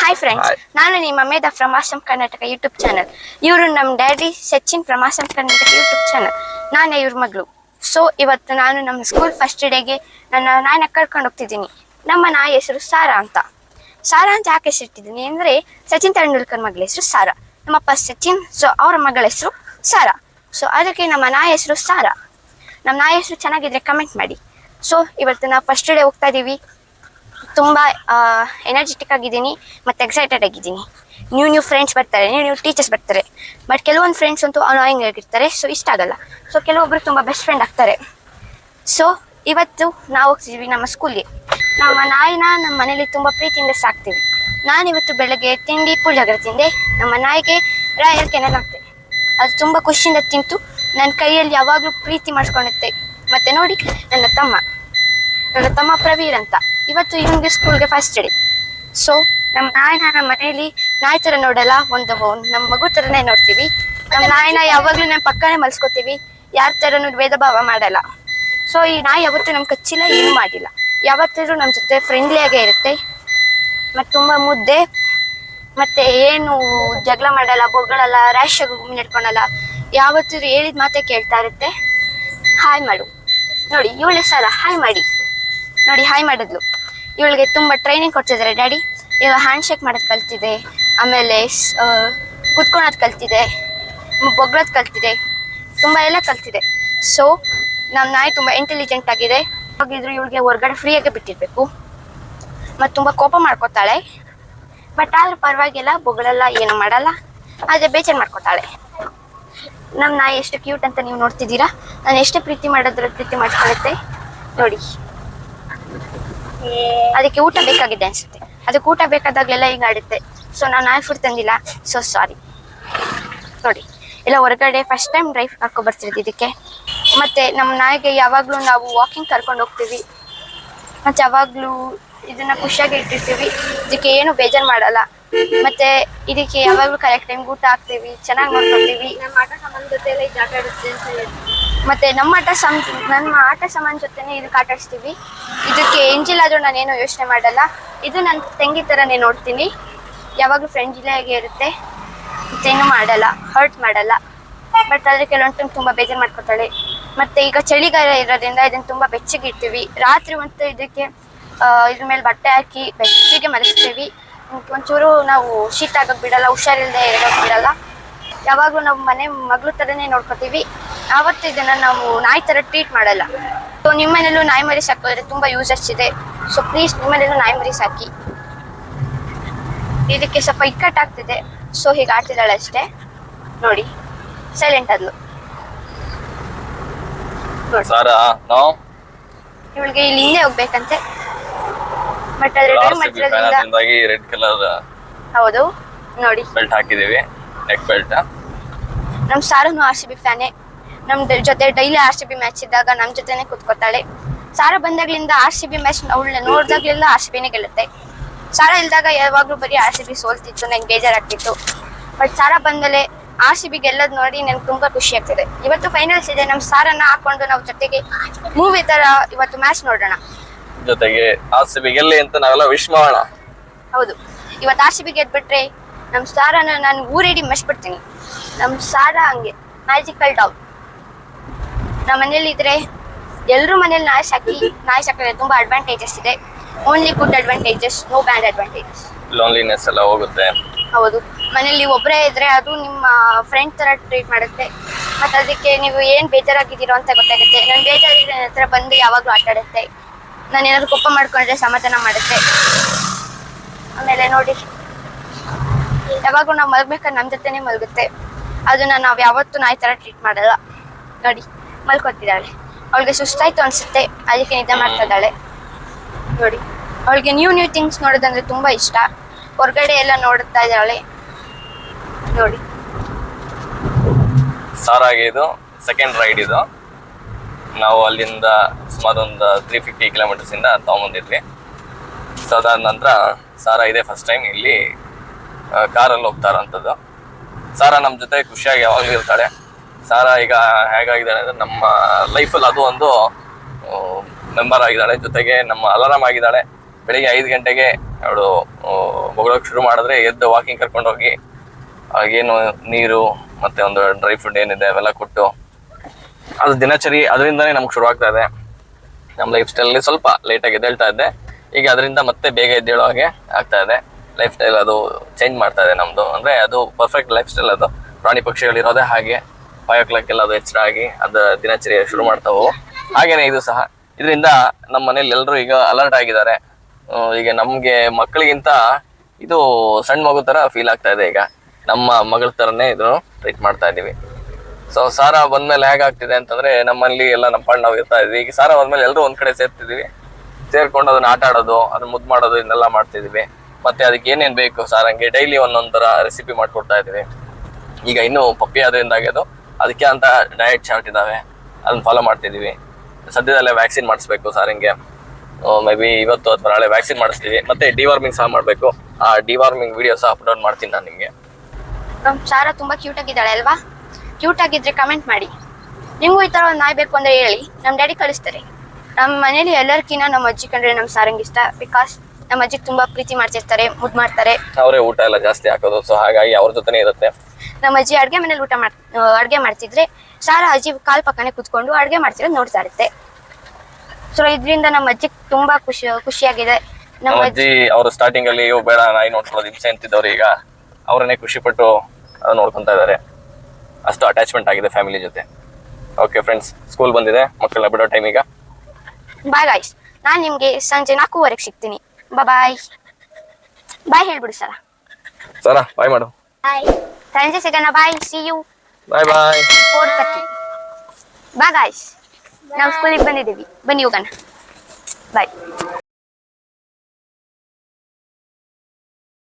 Hi friends. ನಾನು ನಿಮ್ಮ Medha from awesome Karnataka YouTube channel ಇವರು ನಮ್ಮ daddy Sachin from Karnataka YouTube channel ನಾನೇ ಇವ್ರ ಮಗಳು. ಸೊ ಇವತ್ತು ನಾನು ನಮ್ಮ ಸ್ಕೂಲ್ ಫಸ್ಟ್ ಡೇಗೆ ನನ್ನ ನಾಯಿನ ಕರ್ಕೊಂಡು ಹೋಗ್ತಿದ್ದೀನಿ. ನಮ್ಮ ನಾಯಿ ಹೆಸರು ಸಾರಾ ಅಂತ. ಸಾರಾ ಅಂತ ಯಾಕೆ ಹೆಸರಿಟ್ಟಿದ್ದೀನಿ ಅಂದರೆ ಸಚಿನ್ ತೆಂಡೂಲ್ಕರ್ ಮಗಳ ಹೆಸರು ಸಾರಾ. ನಮ್ಮಪ್ಪ ಸಚಿನ್ ಸೊ ಅವರ ಮಗಳ ಹೆಸರು ಸಾರಾ. ಸೊ ಅದಕ್ಕೆ ನಮ್ಮ ನಾಯಿ ಹೆಸರು ಸಾರಾ. ನಮ್ಮ ನಾಯಿ ಹೆಸರು ಚೆನ್ನಾಗಿದ್ರೆ ಕಮೆಂಟ್ ಮಾಡಿ. ಸೊ ಇವತ್ತು ನಾವು ಫಸ್ಟ್ ಡೇ ಹೋಗ್ತಾ ಇದ್ದೀವಿ ತುಂಬ ಎನರ್ಜೆಟಿಕ್ ಆಗಿದ್ದೀನಿ ಮತ್ತು ಎಕ್ಸೈಟೆಡ್ ಆಗಿದ್ದೀನಿ. ನ್ಯೂ ನ್ಯೂ ಫ್ರೆಂಡ್ಸ್ ಬರ್ತಾರೆ ನ್ಯೂ ನ್ಯೂ ಟೀಚರ್ಸ್ ಬರ್ತಾರೆ. ಬಟ್ ಕೆಲವೊಂದು ಫ್ರೆಂಡ್ಸ್ ಅಂತೂ ಅನಾಯಿಂಗ್ ಆಗಿರ್ತಾರೆ ಸೊ ಇಷ್ಟ ಆಗಲ್ಲ. ಸೊ ಕೆಲವೊಬ್ಬರು ತುಂಬ ಬೆಸ್ಟ್ ಫ್ರೆಂಡ್ ಆಗ್ತಾರೆ. ಸೊ ಇವತ್ತು ನಾವು ಹೋಗ್ತಿದ್ವಿ ನಮ್ಮ ಸ್ಕೂಲ್ಗೆ ನಮ್ಮ ನಾಯಿನ ನಮ್ಮ ಮನೇಲಿ ತುಂಬ ಪ್ರೀತಿಯಿಂದ ಸಾಕ್ತೀವಿ. ನಾನು ಇವತ್ತು ಬೆಳಗ್ಗೆ ತಿಂಡಿ ಪುಳಿಯೋಗರೆ ತಿಂದೆ. ನಮ್ಮ ನಾಯಿಗೆ ರಾಯಲ್ ಕೆನಲ್ ಹಾಕ್ತೆ ಅದು ತುಂಬ ಖುಷಿಯಿಂದ ತಿಂತು. ನನ್ನ ಕೈಯಲ್ಲಿ ಯಾವಾಗಲೂ ಪ್ರೀತಿ ಮಾಡಿಸ್ಕೊಳ್ಳುತ್ತೆ ಮತ್ತು ನೋಡಿ, ನನ್ನ ತಮ್ಮ. ನನ್ನ ತಮ್ಮ ಪ್ರವೀರ್ ಅಂತ. ಇವತ್ತು ಇವನಿಗೆ ಸ್ಕೂಲ್ಗೆ ಫಸ್ಟ್ ಡೇ ಸೊ ನಮ್ಮ ನಾಯಿನ ನಮ್ಮ ಮನೆಯಲ್ಲಿ ನಾಯಿ ತರ ನೋಡಲ್ಲ ಒಂದು ನಮ್ಮ ಮಗು ತರನೇ ನೋಡ್ತೀವಿ. ನಮ್ಮ ನಾಯಿನ ಯಾವಾಗ್ಲೂ ನಮ್ಮ ಪಕ್ಕನೇ ಮಲ್ಸ್ಕೊತೀವಿ. ಯಾರ ಥರನೂ ಭೇದ ಭಾವ ಮಾಡಲ್ಲ. ಸೊ ಈ ನಾಯಿ ಯಾವತ್ತೂ ನಮ್ಮ ಕಚ್ಚಿಲ್ಲ ಏನು ಮಾಡಿಲ್ಲ. ಯಾವತ್ತಿದ್ರೂ ನಮ್ಮ ಜೊತೆ ಫ್ರೆಂಡ್ಲಿಯಾಗೇ ಇರುತ್ತೆ. ಮತ್ತು ತುಂಬ ಮುದ್ದೆ. ಮತ್ತೆ ಏನು ಜಗಳ ಮಾಡಲ್ಲ ಬೊಗಳಲ್ಲ ರ್ಯಾಶ್ ಆಗಿ ನಡ್ಕೊಳಲ್ಲ. ಯಾವತ್ತಿದ್ರು ಹೇಳಿದ ಮಾತೇ ಕೇಳ್ತಾ ಇರುತ್ತೆ. ಹಾಯ್ ಮಾಡು. ನೋಡಿ ಇವಳೆ ಸಲ ಹಾಯ್ ಮಾಡಿ. ನೋಡಿ ಹಾಯ್ ಮಾಡಿದ್ಲು. ಇವಳಿಗೆ ತುಂಬ ಟ್ರೈನಿಂಗ್ ಕೊಡ್ತಿದ್ದಾರೆ ಡ್ಯಾಡಿ ಇವಾಗ ಹ್ಯಾಂಡ್ ಶೇಕ್ ಮಾಡೋದು ಕಲ್ತಿದೆ. ಆಮೇಲೆ ಕುತ್ಕೊಳೋದು ಕಲ್ತಿದೆ. ಬೊಗ್ಳೋದು ಕಲ್ತಿದೆ. ತುಂಬ ಎಲ್ಲ ಕಲ್ತಿದೆ. ಸೊ ನಮ್ಮ ನಾಯಿ ತುಂಬ ಇಂಟೆಲಿಜೆಂಟ್ ಆಗಿದೆ. ಹೋಗಿದ್ರು ಇವಳಿಗೆ ಹೊರಗಡೆ ಫ್ರೀಯಾಗೆ ಬಿಟ್ಟಿರಬೇಕು. ಮತ್ತು ತುಂಬ ಕೋಪ ಮಾಡ್ಕೊತಾಳೆ. ಬಟ್ ಆದ್ರೂ ಪರವಾಗಿಲ್ಲ, ಬೊಗಳಲ್ಲ ಏನು ಮಾಡಲ್ಲ. ಆದರೆ ಬೇಜಾರು ಮಾಡ್ಕೊತಾಳೆ. ನಮ್ಮ ನಾಯಿ ಎಷ್ಟು ಕ್ಯೂಟ್ ಅಂತ ನೀವು ನೋಡ್ತಿದ್ದೀರಾ? ನಾನು ಎಷ್ಟು ಪ್ರೀತಿ ಮಾಡೋದ್ರ ಪ್ರೀತಿ ಮಾಡ್ಕೊಳ್ಳುತ್ತೆ ನೋಡಿ. ಅದಕ್ಕೆ ಊಟ ಬೇಕಾಗಿದೆ ಅನ್ಸುತ್ತೆ. ಅದಕ್ಕೆ ಊಟ ಬೇಕಾದಾಗ್ಲೆಲ್ಲ ಹಿಂಗೆ ಆಡುತ್ತೆ. ಸೊ ನಾನು ನಾಯಿ ಫುಡ್ ತಂದಿಲ್ಲ. ಸೊ ಸಾರಿ ನೋಡಿ. ಇಲ್ಲ ಹೊರಗಡೆ ಫಸ್ಟ್ ಟೈಮ್ ಡ್ರೈವ್ ಹಾಕೋ ಬರ್ತಿರೋದು ಇದಕ್ಕೆ. ಮತ್ತೆ ನಮ್ಮ ನಾಯಿಗೆ ಯಾವಾಗಲೂ ನಾವು ವಾಕಿಂಗ್ ಕರ್ಕೊಂಡು ಹೋಗ್ತೀವಿ. ಮತ್ತೆ ಯಾವಾಗಲೂ ಇದನ್ನ ಖುಷಿಯಾಗಿ ಇಟ್ಟಿರ್ತೀವಿ. ಇದಕ್ಕೆ ಏನು ಬೇಜಾರು ಮಾಡಲ್ಲ. ಮತ್ತೆ ಇದಕ್ಕೆ ಯಾವಾಗಲೂ ಕರೆಕ್ಟ್ ಟೈಮ್ ಊಟ ಹಾಕ್ತೀವಿ. ಚೆನ್ನಾಗಿ ನೋಡ್ಕೊಳ್ತೀವಿ ನಮ್ಮ ಆಟ ಸಾಮಾನ್ ಜೊತೆ ಎಲ್ಲ ಅಂತ ಹೇಳಿ ಮತ್ತೆ ನಮ್ಮ ಆಟ ಸಮ್ ನಮ್ಮ ಆಟ ಸಾಮಾನ್ ಜೊತೆನೇ ಇದಕ್ಕೆ ಆಟ ಆಡಿಸ್ತೀವಿ. ಇದಕ್ಕೆ ಎಂಜಿಲಾದ್ರೂ ನಾನೇನು ಯೋಚನೆ ಮಾಡಲ್ಲ. ಇದು ನನ್ನ ತಂಗಿ ಥರನೇ ನೋಡ್ತೀನಿ. ಯಾವಾಗಲೂ ಫ್ರೆಂಡ್ಲಿಯಾಗೆ ಇರುತ್ತೆ. ಮತ್ತೇನು ಮಾಡಲ್ಲ. ಹರ್ಟ್ ಮಾಡಲ್ಲ. ಬಟ್ ಆದರೆ ಕೆಲವೊಂದು ಟೈಮ್ ತುಂಬ ಬೇಜಾರು ಮಾಡ್ಕೊತಾಳೆ. ಮತ್ತು ಈಗ ಚಳಿಗಾಲ ಇರೋದ್ರಿಂದ ಇದನ್ನು ತುಂಬ ಬೆಚ್ಚಗೆ ಇಡ್ತೀವಿ. ರಾತ್ರಿ ಮತ್ತು ಇದಕ್ಕೆ ಇದ್ರ ಮೇಲೆ ಬಟ್ಟೆ ಹಾಕಿ ಬೆಚ್ಚಗೆ ಮಲಗಿಸ್ತೀವಿ ಒಂಚೂರು ನಾವು ಶೀತ ಆಗೋಕ್ಕೆ ಬಿಡಲ್ಲ ಹುಷಾರಿಲ್ಲದೆ ಇರೋಕ್ಕೆ ಬಿಡಲ್ಲ. ಯಾವಾಗಲೂ ನಾವು ಮನೆ ಮಗಳು ಥರನೇ ನೋಡ್ಕೊತೀವಿ. ಆವತ್ತು ಇದನ್ನು ನಾವು ನಾಯಿ ಥರ ಟ್ರೀಟ್ ಮಾಡಲ್ಲ. ಸೊ ನಿಮ್ಮ ಮನೇಲೂ ನಾಯಿ ಮರಿ ಸಾಕಿದ್ರೆ ತುಂಬ ಯೂಸಸ್ ಇದೆ. ಸೊ ಪ್ಲೀಸ್ ನಿಮ್ಮ ಮನೇಲೂ ನಾಯಿ ಮರಿ ಸಾಕಿ. ಇದಕ್ಕೆ ಸ್ವಲ್ಪ ಇಕ್ಕಟ್ಟಾಗ್ತಿದೆ ಸೊ ಹೀಗೆ ಆಡ್ತಿದ್ದಾಳೆ ಅಷ್ಟೇ. ನೋಡಿ ಸೈಲೆಂಟ್ ಆದ್ಲು. ಇವಳಿಗೆ ಇಲ್ಲಿ ಹಿಂದೆ ಹೋಗ್ಬೇಕಂತೆ. ಬಟ್ ಅದ್ರ ರೆಡ್ ಕಲರ್ ಹೌದು. ನೋಡಿ. ಬೆಲ್ಟ್ ಹಾಕಿದೀವಿ ನೆಕ್ ಬೆಲ್ಟ್ ನಮ್ ಸಾರನು ಆರ್ ಸಿ ಬಿ ಫ್ಯಾನೆ ನಮ್ಮ ಜೊತೆ daily R C B match ಇದ್ದಾಗ ನಮ್ಮ ಜೊತೆನೆ ಕೂತ್ಕೋತಾಳೆ. ಸಾರ ಬಂದಾಗ್ಲಿಂದ ಆರ್ ಸಿ ಬಿ ಮ್ಯಾಚ್ ಅವಳನ್ನ ನೋಡಿದಾಗ್ಲಿಂದ ಆರ್ ಸಿ ಬಿನೇ ಗೆಲ್ಲುತ್ತೆ. ಸಾರ ಇಲ್ದಾಗ ಯಾವಾಗಲೂ ಬರೀ ಆರ್ ಸಿ ಬಿ ಸೋಲ್ತಿತ್ತು ನಂಗೆ ಬೇಜಾರಾಗ್ತಿತ್ತು. ಬಟ್ ಸಾರ ಬಂದಲೇ ಆರ್ ಸಿ ಬಿ ಗೆಲ್ಲೋದು ನೋಡಿ ನನಗೆ ತುಂಬಾ ಖುಷಿ ಆಗ್ತಿದೆ. ಇವತ್ತು ಫೈನಲ್ಸ್ ಇದೆ ನಮ್ಮ ಸಾರನ್ನ ಹಾಕೊಂಡು ನಾವು ಜೊತೆಗೆ ಮೂವಿ ತರ ಇವತ್ತು ಮ್ಯಾಚ್ ನೋಡೋಣ. ಜೊತೆಗೆ ಆರ್ ಸಿ ಬಿ ಗೆಲ್ಲಿ ಅಂತ ನಾವೆಲ್ಲ ವಿಶ್ ಮಾಡೋಣ. ಹೌದು. ಇವತ್ತು ಆರ್ ಸಿ ಬಿ ಗೆದ್ಬಿಟ್ರೆ ನಮ್ಮ ಸಾರನ್ನ ನಾನು ಊರಿಡಿ ಮಚ್ಬಿಡ್ತೀನಿ ನಮ್ಮ ಸಾರ ಹಂಗೆ ಮ್ಯಾಜಿಕಲ್ ಡಾಗ್ ನಮ್ಮ ಮನೇಲಿ ಇದ್ರೆ ಎಲ್ಲರೂ ಮನೇಲಿ ನಾಯಿ ಸಾಕಿ ನಾಯಿ ಸಾಕಿದ್ರೆ ತುಂಬಾ ಅಡ್ವಾಂಟೇಜಸ್ ಇದೆ. Only good advantages no bad advantages loneliness ಎಲ್ಲ ಹೋಗುತ್ತೆ. ಹೌದು. ಮನೇಲಿ ಒಬ್ಬರೇ ಇದ್ರೆ ಅದು ನಿಮ್ಮ ಫ್ರೆಂಡ್ ತರ ಟ್ರೀಟ್ ಮಾಡುತ್ತೆ. ಮತ್ತೆ ಅದಕ್ಕೆ ನೀವು ಏನ್ ಬೇಜಾರಾಗಿದ್ದೀರೋ ಅಂತ ಗೊತ್ತಾಗುತ್ತೆ. ನಾನು ಬೇಜಾರಿದ್ರೆ ನನ್ನ ಹತ್ರ ಬಂದು ಯಾವಾಗಲೂ ಆಟ ಆಡುತ್ತೆ ನಾನು ಏನಾದ್ರು ಕೋಪ ಮಾಡ್ಕೊಂಡ್ರೆ ಸಮಾಧಾನ ಮಾಡುತ್ತೆ. ಆಮೇಲೆ ನೋಡಿ. ಯಾವಾಗೂ ನಾವು ಮಲಗಬೇಕಾದ್ರೆ ನಮ್ಮ ಜೊತೆನೇ ಮಲಗುತ್ತೆ. ಅದನ್ನ ನಾವು ಯಾವತ್ತೂ ನಾಯಿ ತರ ಟ್ರೀಟ್ ಮಾಡಲ್ಲ. ನೋಡಿ. ಮಲ್ಕೊತಿದ್ದಾಳೆ. ಅವಳಿಗೆ ಸುಸ್ತಾಯ್ತು ಅನ್ಸುತ್ತೆ, ಅದಕ್ಕೆ ನಿದ್ದೆ ಮಾಡ್ತಾ ಇದ್ದಾಳೆ ನೋಡಿ, ಅವಳಿಗೆ ನ್ಯೂ ನ್ಯೂ ಥಿಂಗ್ಸ್ ನೋಡೋದಂದ್ರೆ ತುಂಬಾ ಇಷ್ಟ. ಹೊರಗಡೆ ಎಲ್ಲ ನೋಡುತ್ತಾ ಇದ್ದಾಳೆ. ನೋಡಿ. ಸಾರಾಗಿ ಇದು ಸೆಕೆಂಡ್ ರೈಡ್ ಇದು. ನಾವು ಅಲ್ಲಿಂದ ಸುಮಾರು ಒಂದು ತ್ರೀ ಫಿಫ್ಟಿ ಕಿಲೋಮೀಟರ್ಸ್ ಇಂದ ತಗೊಂಬಂದಿದ್ವಿ. ಸೊ ಅದಾದ ನಂತರ ಸಾರಾ ಇದೆ ಫಸ್ಟ್ ಟೈಮ್ ಇಲ್ಲಿ ಕಾರಲ್ಲಿ ಹೋಗ್ತಾ ಇರೋಂಥದ್ದು. ಸಾರಾ ನಮ್ಮ ಜೊತೆ ಖುಷಿಯಾಗಿ ಯಾವಾಗಲೂ ಇರ್ತಾಳೆ. ಸಾರಾ ಈಗ ಹೇಗಾಗಿದ್ದಾಳೆ ಅಂದ್ರೆ ನಮ್ಮ ಲೈಫಲ್ಲಿ ಅದು ಒಂದು ಮೆಂಬರ್ ಆಗಿದ್ದಾಳೆ. ಜೊತೆಗೆ ನಮ್ಮ ಅಲಾರಾಮ್ ಆಗಿದ್ದಾಳೆ. ಬೆಳಿಗ್ಗೆ ಐದು ಗಂಟೆಗೆ ಅವಳು ಬೊಗಳೋಕೆ ಶುರು ಮಾಡಿದ್ರೆ ಎದ್ದು ವಾಕಿಂಗ್ ಕರ್ಕೊಂಡು ಹೋಗಿ ಏನು ನೀರು ಮತ್ತೆ ಒಂದು ಡ್ರೈ ಫ್ರೂಟ್ ಏನಿದೆ ಅವೆಲ್ಲ ಕೊಟ್ಟು, ಅದು ದಿನಚರಿ ಅದರಿಂದನೇ ನಮ್ಗೆ ಶುರು ಆಗ್ತಾ ಇದೆ. ನಮ್ಮ ಲೈಫ್ ಸ್ಟೈಲಲ್ಲಿ ಸ್ವಲ್ಪ ಲೇಟಾಗಿ ಎದ್ದೇಳ್ತಾ ಇದ್ದೆ ಈಗ ಅದರಿಂದ ಮತ್ತೆ ಬೇಗ ಎದ್ದೇಳೋ ಹಾಗೆ ಆಗ್ತಾ ಇದೆ. ಲೈಫ್ ಸ್ಟೈಲ್ ಅದು ಚೇಂಜ್ ಮಾಡ್ತಾ ಇದೆ ನಮ್ಮದು ಅಂದರೆ ಅದು ಪರ್ಫೆಕ್ಟ್ ಲೈಫ್ ಸ್ಟೈಲ್ ಅದು. ಪ್ರಾಣಿ ಪಕ್ಷಿಗಳಿರೋದೇ ಹಾಗೆ. ಫೈವ್ ಓ ಕ್ಲಾಕ್ಗೆಲ್ಲ ಅದು ಎಚ್ಚರ ಅದು ದಿನಚರಿ ಶುರು ಮಾಡ್ತಾವು. ಹಾಗೇನೆ ಇದು ಸಹ. ಇದರಿಂದ ನಮ್ಮ ಮನೇಲಿ ಎಲ್ಲರೂ ಈಗ ಅಲರ್ಟ್ ಆಗಿದ್ದಾರೆ. ಈಗ ನಮಗೆ ಮಕ್ಕಳಿಗಿಂತ ಇದು ಸಣ್ಣ ಮಗು ಥರ ಫೀಲ್ ಆಗ್ತಾ ಇದೆ ಈಗ. ನಮ್ಮ ಮಗಳ ಥರನೇ ಇದನ್ನು ಟ್ರೀಟ್ ಮಾಡ್ತಾ ಇದ್ದೀವಿ. ಸೊ ಸಾರ ಬಂದ್ಮೇಲೆ ಹೇಗಾಗ್ತಿದೆ ಅಂತಂದ್ರೆ ನಮ್ಮಲ್ಲಿ ಎಲ್ಲ ನಮ್ಮ ಪಾಡ್ ನಾವು ಇರ್ತಾ ಇದ್ವಿ. ಈಗ ಸಾರ ಬಂದ್ಮೇಲೆ ಎಲ್ಲರೂ ಒಂದ್ ಕಡೆ ಸೇರ್ತಿದೀವಿ. ಸೇರ್ಕೊಂಡು ಅದನ್ನ ಆಟ ಆಡೋದು, ಅದನ್ನ ಮುದ್ದು ಮಾಡೋದು ಇದನ್ನೆಲ್ಲ ಮಾಡ್ತಿದೀವಿ. ಮತ್ತೆ ಅದಕ್ಕೆ ಏನೇನ್ ಬೇಕು ಸಾರಂಗೆ? ಡೈಲಿ ಒಂದೊಂದು ಥರ ರೆಸಿಪಿ ಮಾಡ್ಕೊಡ್ತಾ ಇದೀವಿ ಈಗ ಇನ್ನು ಪಪ್ಪಿ ಆದ್ರಿಂದ ಆಗ್ಯದು ಅದಕ್ಕೆ ಅಂತ ಡಯಟ್ ಚಾರ್ಟ್ ಇದಾವೆ. ಅದನ್ನ ಫಾಲೋ ಮಾಡ್ತಿದೀವಿ. ಸದ್ಯದಲ್ಲೇ ವ್ಯಾಕ್ಸಿನ್ ಮಾಡಿಸ್ಬೇಕು ಸಾರಿಂಗೆ. ಮೇ ಬಿ ಇವತ್ತು ಅಥವಾ ನಾಳೆ ವ್ಯಾಕ್ಸಿನ್ ಮಾಡಿಸ್ತೀವಿ. ಮತ್ತೆ ಡಿವಾರ್ಮಿಂಗ್ ಸಹ ಮಾಡಬೇಕು. ಆ ಡಿವಾರ್ಮಿಂಗ್ ವಿಡಿಯೋ ಸಹ ಅಪ್ಲೋಡ್ ಮಾಡ್ತೀನಿ ನಾನು ನಿಮಗೆ. ನಮ್ ಸಾರಾ ತುಂಬಾ ಕ್ಯೂಟ್ ಆಗಿದ್ದಾಳೆ ಅಲ್ವಾ? ಕ್ಯೂಟ್ ಆಗಿದ್ರೆ ಕಮೆಂಟ್ ಮಾಡಿ. ನಿಮಗೂ ಈ ತರ ಒಂದು ನಾಯಿ ಬೇಕು ಅಂದ್ರೆ ಹೇಳಿ. ನಮ್ಮ ಡ್ಯಾಡಿ ಕಳಿಸ್ತಾರೆ. ನಮ್ಮ ಮನೇಲಿ ಎಲ್ಲರಿಗಿನ್ನ ನಮ್ಮ ಅಜ್ಜಿ ಕಂಡ್ರೆ ನಮ್ಮ ಸಾರಂಗ್ ಇಷ್ಟ. ಬಿಕಾಸ್ ನಮ್ಮ ಅಜ್ಜಿ ತುಂಬಾ ಪ್ರೀತಿ ಮಾಡ್ತಿರ್ತಾರೆ ಮುದ್ದು ಮಾಡ್ತಾರೆ. ಅವರೇ ಊಟ ಎಲ್ಲ ಜಾಸ್ತಿ ಹಾಕೋದು. ಸೊ ಹಾಗಾಗಿ ಅವ್ರ ಜೊತೆನೇ ಇರುತ್ತೆ. ನಮ್ಮ ಅಜ್ಜಿ ಅಡ್ಗೆ ಮನೇಲಿ ಊಟ ಮಾಡ್ ಆ, ಅಡ್ಗೆ ಮಾಡ್ತಿದ್ರೆ ಸಾರಾ ಅಜ್ಜಿ ಕಾಲ್ ಪಕ್ಕನೆ ಕುತ್ಕೊಂಡು ಅಡ್ಗೆ ಮಾಡ್ತಿರೋದು ನೋಡ್ತಾ ಇರುತ್ತೆ. ಸೊ ಇದರಿಂದ ನಮ್ಮ ಅಜ್ಜಿ ತುಂಬಾ ಖುಷಿ ಖುಷಿಯಾಗಿದೆ. ನಮ್ಮ ಅಜ್ಜಿ ಅಜ್ಜಿ ಅವರು ಸ್ಟಾರ್ಟಿಂಗ್ ಅಲ್ಲಿ ಇವು ಬೇಡ ನಾಯಿ ನೋಡ್ಕೊಳ್ಳೋದು ಹಿಂಸೆ ಅಂತಿದ್ದವ್ರು ಈಗ ಅವರನ್ನೇ ಖುಷಿ ಪಟ್ಟು ನೋಡ್ಕೊಂತ ಇದ್ದಾರೆ ಅಷ್ಟು ಅಟ್ಯಾಚ್ಮೆಂಟ್ ಆಗಿದೆ ಫ್ಯಾಮಿಲಿ ಜೊತೆ. ಓಕೆ ಫ್ರೆಂಡ್ಸ್ ಸ್ಕೂಲ್ ಬಂದಿದೆ ಮಕ್ಕಳನ್ನ ಬಿಡೋ ಟೈಮ್ ಈಗ. ಬಾಯ್ ಗಾಯ್ಸ್ ನಾನು ನಿಮಗೆ ಸಂಜೆ ನಾಲ್ಕೂವರೆಗೆ ಸಿಗ್ತೀನಿ. ಬಾಯ್ ಬಾಯ್ ಹೇಳ್ಬಿಡು ಸರ. ಸರ ಬಾಯ್ ಮಾಡು ಬಾಯ್ ಸಂಜೆ ಸಿಗೋಣ bye see you bye bye four thirty ಬಾ ಗಾಯ್ಸ್ ನಾವು ಸ್ಕೂಲಿಗೆ ಬಂದಿದ್ದೀವಿ ಬನ್ನಿ ಹೋಗೋಣ ಬಾಯ್